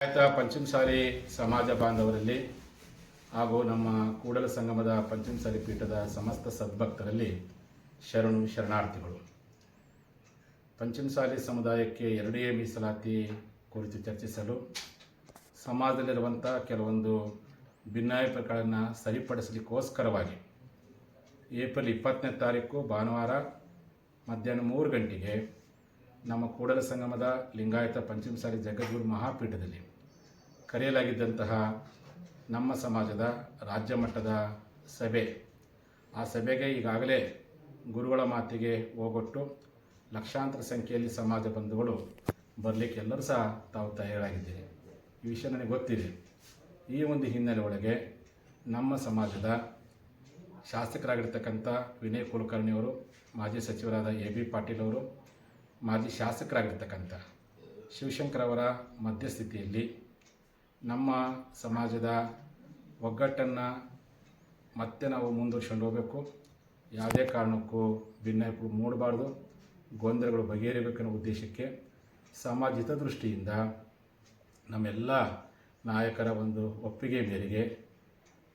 ಆಯ್ತಾ ಪಂಚಮಸಾಲಿ ಸಮಾಜ ಬಾಂಧವರಲ್ಲಿ ಹಾಗೂ ನಮ್ಮ ಕೂಡಲ ಸಂಗಮದ ಪಂಚಮಸಾಲಿ ಪೀಠದ ಸಮಸ್ತ ಸದ್ಭಕ್ತರಲ್ಲಿ ಶರಣು ಶರಣಾರ್ಥಿಗಳು. ಪಂಚಮಸಾಲಿ ಸಮುದಾಯಕ್ಕೆ ಎರಡೇ ಮೀಸಲಾತಿ ಕುರಿತು ಚರ್ಚಿಸಲು ಸಮಾಜದಲ್ಲಿರುವಂಥ ಕೆಲವೊಂದು ಭಿನ್ನಾಭಿಪ್ರಾಯಗಳನ್ನು ಸರಿಪಡಿಸಲಿಕ್ಕೋಸ್ಕರವಾಗಿ ಏಪ್ರಿಲ್ ಇಪ್ಪತ್ತನೇ ತಾರೀಕು ಭಾನುವಾರ ಮಧ್ಯಾಹ್ನ ಮೂರು ಗಂಟೆಗೆ ನಮ್ಮ ಕೂಡಲ ಸಂಗಮದ ಲಿಂಗಾಯತ ಪಂಚಮಸಾಲಿ ಜಗದ್ಗುರು ಮಹಾಪೀಠದಲ್ಲಿ ಕರೆಯಲಾಗಿದ್ದಂತಹ ನಮ್ಮ ಸಮಾಜದ ರಾಜ್ಯ ಮಟ್ಟದ ಸಭೆ. ಆ ಸಭೆಗೆ ಈಗಾಗಲೇ ಗುರುಗಳ ಮಾತಿಗೆ ಹೋಗೊಟ್ಟು ಲಕ್ಷಾಂತರ ಸಂಖ್ಯೆಯಲ್ಲಿ ಸಮಾಜ ಬಂಧುಗಳು ಬರಲಿಕ್ಕೆ ಎಲ್ಲರೂ ಸಹ ತಾವು ತಯಾರಾಗಿದ್ದೀರಿ. ಈ ವಿಷಯ ನನಗೆ ಗೊತ್ತಿದೆ. ಈ ಒಂದು ಹಿನ್ನೆಲೆ ಒಳಗೆ ನಮ್ಮ ಸಮಾಜದ ಶಾಸಕರಾಗಿರ್ತಕ್ಕಂಥ ವಿನಯ್ ಕುಲಕರ್ಣಿ ಅವರು ಮಾಜಿ ಸಚಿವರಾದ ಎ ಬಿ ಪಾಟೀಲ್ ಅವರು, ಮಾಜಿ ಶಾಸಕರಾಗಿರ್ತಕ್ಕಂಥ ಶಿವಶಂಕರ್ ಅವರ ಮಧ್ಯಸ್ಥಿತಿಯಲ್ಲಿ ನಮ್ಮ ಸಮಾಜದ ಒಗ್ಗಟ್ಟನ್ನು ಮತ್ತೆ ನಾವು ಮುಂದುವರ್ಸ್ಕೊಂಡು ಹೋಗಬೇಕು. ಯಾವುದೇ ಕಾರಣಕ್ಕೂ ಭಿನ್ನಾಯಪು ಮೂಡಬಾರ್ದು. ಗೊಂದಲಗಳು ಬಗೆಹರಿಬೇಕನ್ನೋ ಉದ್ದೇಶಕ್ಕೆ ಸಮಾಜ ದೃಷ್ಟಿಯಿಂದ ನಮ್ಮೆಲ್ಲ ನಾಯಕರ ಒಂದು ಒಪ್ಪಿಗೆ ಮೇರೆಗೆ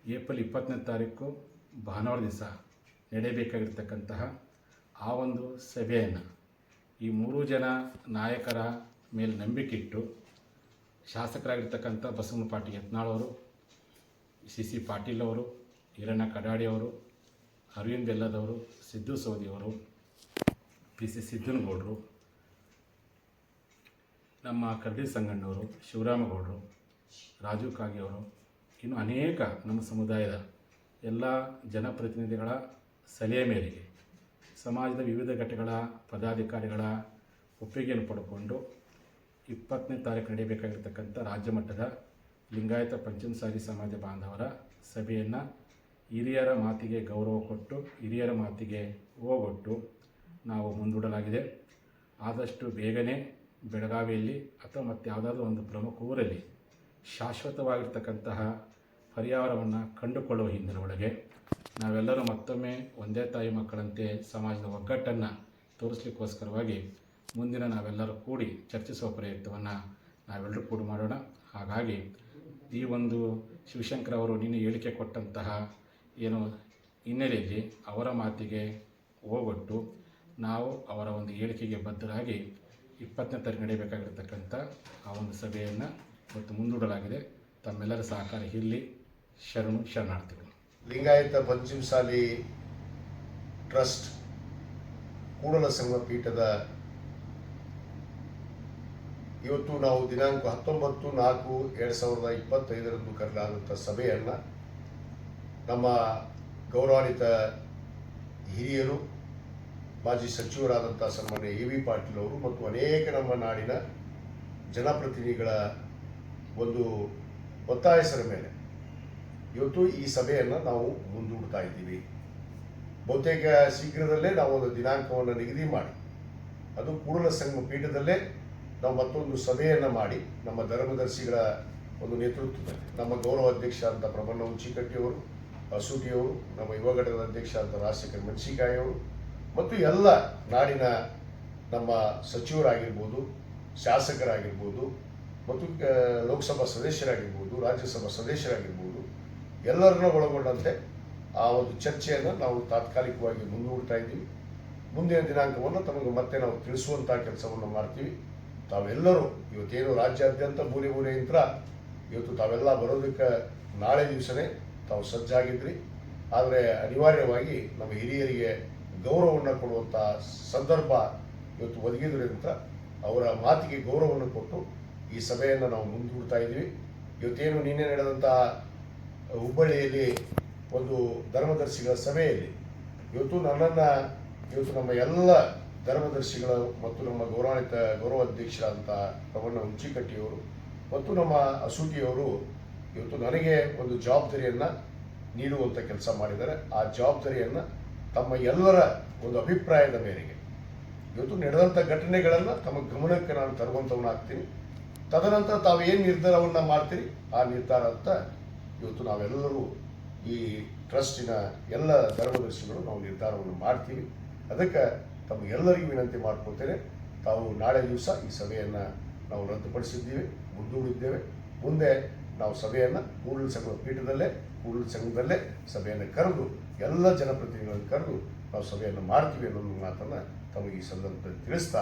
ಏಪ್ರಿಲ್ ಇಪ್ಪತ್ತನೇ ತಾರೀಕು ಭಾನುವಾರ ದಿವಸ ನಡೆಯಬೇಕಾಗಿರ್ತಕ್ಕಂತಹ ಆ ಒಂದು ಸಭೆಯನ್ನು ಈ ಮೂರು ಜನ ನಾಯಕರ ಮೇಲೆ ನಂಬಿಕೆ ಇಟ್ಟು ಶಾಸಕರಾಗಿರ್ತಕ್ಕಂಥ ಬಸವನ ಪಾಟೀಲ್ ಯತ್ನಾಳ್ ಅವರು ಸಿ ಸಿ ಪಾಟೀಲ್ ಅವರು, ಈರಣ್ಣ ಕಡಾಡಿ ಅವರು, ಅರವಿಂದ್ ಬೆಲ್ಲದವರು ಸಿದ್ದು ಸೌದಿ ಅವರು ಪಿ ಸಿ ಸಿದ್ದನಗೌಡರು ನಮ್ಮ ಕರಡಿ ಸಂಗಣ್ಣವರು, ಶಿವರಾಮಗೌಡರು ರಾಜೀವ್ ಕಾಗೆ ಅವರು, ಇನ್ನು ಅನೇಕ ನಮ್ಮ ಸಮುದಾಯದ ಎಲ್ಲ ಜನಪ್ರತಿನಿಧಿಗಳ ಸಲಹೆ ಮೇರೆಗೆ ಸಮಾಜದ ವಿವಿಧ ಘಟಕಗಳ ಪದಾಧಿಕಾರಿಗಳ ಒಪ್ಪಿಗೆಯನ್ನು ಪಡ್ಕೊಂಡು ಇಪ್ಪತ್ತನೇ ತಾರೀಕು ನಡೆಯಬೇಕಾಗಿರ್ತಕ್ಕಂಥ ರಾಜ್ಯ ಮಟ್ಟದ ಲಿಂಗಾಯತ ಪಂಚಮಸಾಲಿ ಸಮಾಜ ಬಾಂಧವರ ಸಭೆಯನ್ನು ಹಿರಿಯರ ಮಾತಿಗೆ ಗೌರವ ಕೊಟ್ಟು, ಹಿರಿಯರ ಮಾತಿಗೆ ಹೋಗೊಟ್ಟು ನಾವು ಮುಂದೂಡಲಾಗಿದೆ. ಆದಷ್ಟು ಬೇಗನೆ ಬೆಳಗಾವಿಯಲ್ಲಿ ಅಥವಾ ಮತ್ತು ಯಾವುದಾದ್ರೂ ಒಂದು ಪ್ರಮುಖ ಊರಲ್ಲಿ ಶಾಶ್ವತವಾಗಿರ್ತಕ್ಕಂತಹ ಪರಿಹಾರವನ್ನು ಕಂಡುಕೊಳ್ಳುವ ಹಿಂದಿನ ಒಳಗೆ ನಾವೆಲ್ಲರೂ ಮತ್ತೊಮ್ಮೆ ಒಂದೇ ತಾಯಿ ಮಕ್ಕಳಂತೆ ಸಮಾಜದ ಒಗ್ಗಟ್ಟನ್ನು ತೋರಿಸ್ಲಿಕ್ಕೋಸ್ಕರವಾಗಿ ಮುಂದಿನ ನಾವೆಲ್ಲರೂ ಕೂಡಿ ಚರ್ಚಿಸುವ ಪ್ರಯತ್ನವನ್ನು ನಾವೆಲ್ಲರೂ ಕೂಡ ಮಾಡೋಣ. ಹಾಗಾಗಿ ಈ ಒಂದು ಶಿವಶಂಕರ್ ಅವರು ನಿನ್ನೆ ಹೇಳಿಕೆ ಕೊಟ್ಟಂತಹ ಏನು ಹಿನ್ನೆಲೆಯಲ್ಲಿ ಅವರ ಮಾತಿಗೆ ಹೋಗೊಟ್ಟು ನಾವು ಅವರ ಒಂದು ಹೇಳಿಕೆಗೆ ಬದ್ಧರಾಗಿ ಇಪ್ಪತ್ತನೇ ತಾರೀಕು ನಡೆಯಬೇಕಾಗಿರ್ತಕ್ಕಂಥ ಆ ಒಂದು ಸಭೆಯನ್ನು ಇವತ್ತು ಮುಂದೂಡಲಾಗಿದೆ. ತಮ್ಮೆಲ್ಲರ ಸಹಕಾರ ಇಲ್ಲಿ ಶರಣು ಶರಣಾರ್ಥಿಗಳು. ಲಿಂಗಾಯತ ಪಂಚಮಸಾಲಿ ಟ್ರಸ್ಟ್ ಕೂಡಲ ಸಂಘ ಪೀಠದ ಇವತ್ತು ನಾವು ದಿನಾಂಕ ಹತ್ತೊಂಬತ್ತು ನಾಲ್ಕು ಎರಡು ಸಾವಿರದ ಇಪ್ಪತ್ತೈದರಂದು ಕರೆದಾದಂಥ ಸಭೆಯನ್ನು ನಮ್ಮ ಗೌರವಾನ್ವಿತ ಹಿರಿಯರು, ಮಾಜಿ ಸಚಿವರಾದಂಥ ಸನ್ಮಾನ್ಯ ಎ ವಿ ಪಾಟೀಲ್ ಅವರು ಮತ್ತು ಅನೇಕ ನಮ್ಮ ನಾಡಿನ ಜನಪ್ರತಿನಿಧಿಗಳ ಒಂದು ಒತ್ತಾಯಸರ ಮೇಲೆ ಇವತ್ತು ಈ ಸಭೆಯನ್ನು ನಾವು ಮುಂದೂಡ್ತಾ ಇದ್ದೀವಿ. ಬಹುತೇಕ ಶೀಘ್ರದಲ್ಲೇ ನಾವು ಒಂದು ದಿನಾಂಕವನ್ನು ನಿಗದಿ ಮಾಡಿ, ಅದು ಕೂಡಲ ಸಂಘ ಪೀಠದಲ್ಲೇ ನಾವು ಮತ್ತೊಂದು ಸಭೆಯನ್ನು ಮಾಡಿ ನಮ್ಮ ಧರ್ಮದರ್ಶಿಗಳ ಒಂದು ನೇತೃತ್ವದಲ್ಲಿ, ನಮ್ಮ ಗೌರವ ಅಧ್ಯಕ್ಷ ಅಂತ ಪ್ರಮಣ್ಣ ಉಂಚಿಕಟ್ಟಿಯವರು ಅಸೂಟಿಯವರು ನಮ್ಮ ಯುವ ಘಟಕದ ಅಧ್ಯಕ್ಷ ಅಂತ ರಾಜಶೇಖರ್ ಮೆಣಸಿಕಾಯಿಯವರು ಮತ್ತು ಎಲ್ಲ ನಾಡಿನ ನಮ್ಮ ಸಚಿವರಾಗಿರ್ಬೋದು, ಶಾಸಕರಾಗಿರ್ಬೋದು, ಮತ್ತು ಲೋಕಸಭಾ ಸದಸ್ಯರಾಗಿರ್ಬೋದು, ರಾಜ್ಯಸಭಾ ಸದಸ್ಯರಾಗಿರ್ಬೋದು, ಎಲ್ಲರನ್ನ ಒಳಗೊಂಡಂತೆ ಆ ಒಂದು ಚರ್ಚೆಯನ್ನು ನಾವು ತಾತ್ಕಾಲಿಕವಾಗಿ ಮುಂದೂಡ್ತಾ ಇದ್ದೀವಿ. ಮುಂದಿನ ದಿನಾಂಕವನ್ನು ತಮಗೆ ಮತ್ತೆ ನಾವು ತಿಳಿಸುವಂಥ ಕೆಲಸವನ್ನು ಮಾಡ್ತೀವಿ. ತಾವೆಲ್ಲರೂ ಇವತ್ತೇನು ರಾಜ್ಯಾದ್ಯಂತ ಮೂಲೆ ಯಂತ್ರ ಇವತ್ತು ತಾವೆಲ್ಲ ಬರೋದಕ್ಕೆ ನಾಳೆ ದಿವಸನೇ ತಾವು ಸಜ್ಜಾಗಿದ್ರಿ. ಆದರೆ ಅನಿವಾರ್ಯವಾಗಿ ನಮ್ಮ ಹಿರಿಯರಿಗೆ ಗೌರವವನ್ನು ಕೊಡುವಂಥ ಸಂದರ್ಭ ಇವತ್ತು ಒದಗಿದ್ರಿಂದ ಅವರ ಮಾತಿಗೆ ಗೌರವವನ್ನು ಕೊಟ್ಟು ಈ ಸಭೆಯನ್ನು ನಾವು ಮುಂದೂಡ್ತಾ ಇದ್ದೀವಿ. ಇವತ್ತೇನು ನಿನ್ನೆ ನಡೆದಂಥ ಹುಬ್ಬಳ್ಳಿಯಲ್ಲಿ ಒಂದು ಧರ್ಮದರ್ಶಿಗಳ ಸಭೆಯಲ್ಲಿ ಇವತ್ತು ನನ್ನನ್ನು, ಇವತ್ತು ನಮ್ಮ ಎಲ್ಲ ಧರ್ಮದರ್ಶಿಗಳು ಮತ್ತು ನಮ್ಮ ಗೌರವಾನ್ವಿತ ಗೌರವ ಅಧ್ಯಕ್ಷರಾದಂತಹ ಪ್ರವಣ್ಣ ಹುಂಚಿಕಟ್ಟಿಯವರು ಮತ್ತು ನಮ್ಮ ಅಸೂಟಿಯವರು ಇವತ್ತು ನನಗೆ ಒಂದು ಜವಾಬ್ದಾರಿಯನ್ನು ನೀಡುವಂಥ ಕೆಲಸ ಮಾಡಿದ್ದಾರೆ. ಆ ಜವಾಬ್ದಾರಿಯನ್ನು ತಮ್ಮ ಎಲ್ಲರ ಒಂದು ಅಭಿಪ್ರಾಯದ ಮೇರೆಗೆ. ಇವತ್ತು ನಡೆದಂಥ ಘಟನೆಗಳನ್ನು ತಮ್ಮ ಗಮನಕ್ಕೆ ನಾನು ತರುವಂಥವನ್ನಾಗ್ತೀನಿ ತದನಂತರ ತಾವು ಏನು ನಿರ್ಧಾರವನ್ನು ಮಾಡ್ತೀರಿ? ಆ ನಿರ್ಧಾರ ಅಂತ ಇವತ್ತು ನಾವೆಲ್ಲರೂ ಈ ಟ್ರಸ್ಟಿನ ಎಲ್ಲ ಧರ್ಮದರ್ಶಿಗಳು ನಾವು ನಿರ್ಧಾರವನ್ನು ಮಾಡ್ತೀವಿ. ಅದಕ್ಕೆ ತಮಗೆಲ್ಲರಿಗೂ ವಿನಂತಿ ಮಾಡ್ಕೊಳ್ತೇನೆ. ತಾವು ನಾಳೆ ದಿವಸ ಈ ಸಭೆಯನ್ನು ನಾವು ರದ್ದುಪಡಿಸಿದ್ದೀವಿ, ಮುಂದೂಡಿದ್ದೇವೆ. ಮುಂದೆ ನಾವು ಸಭೆಯನ್ನು ಕೂಡಲ ಸಂಘದ ಪೀಠದಲ್ಲೇ, ಕೂಡಲ ಸಂಘದಲ್ಲೇ ಸಭೆಯನ್ನು ಕರೆದು, ಎಲ್ಲ ಜನಪ್ರತಿನಿಧಿಗಳನ್ನು ಕರೆದು ನಾವು ಸಭೆಯನ್ನು ಮಾಡ್ತೀವಿ ಅನ್ನೋ ಮಾತನ್ನು ತಮಗೆ ಈ ಸಂದರ್ಭದಲ್ಲಿ ತಿಳಿಸ್ತಾ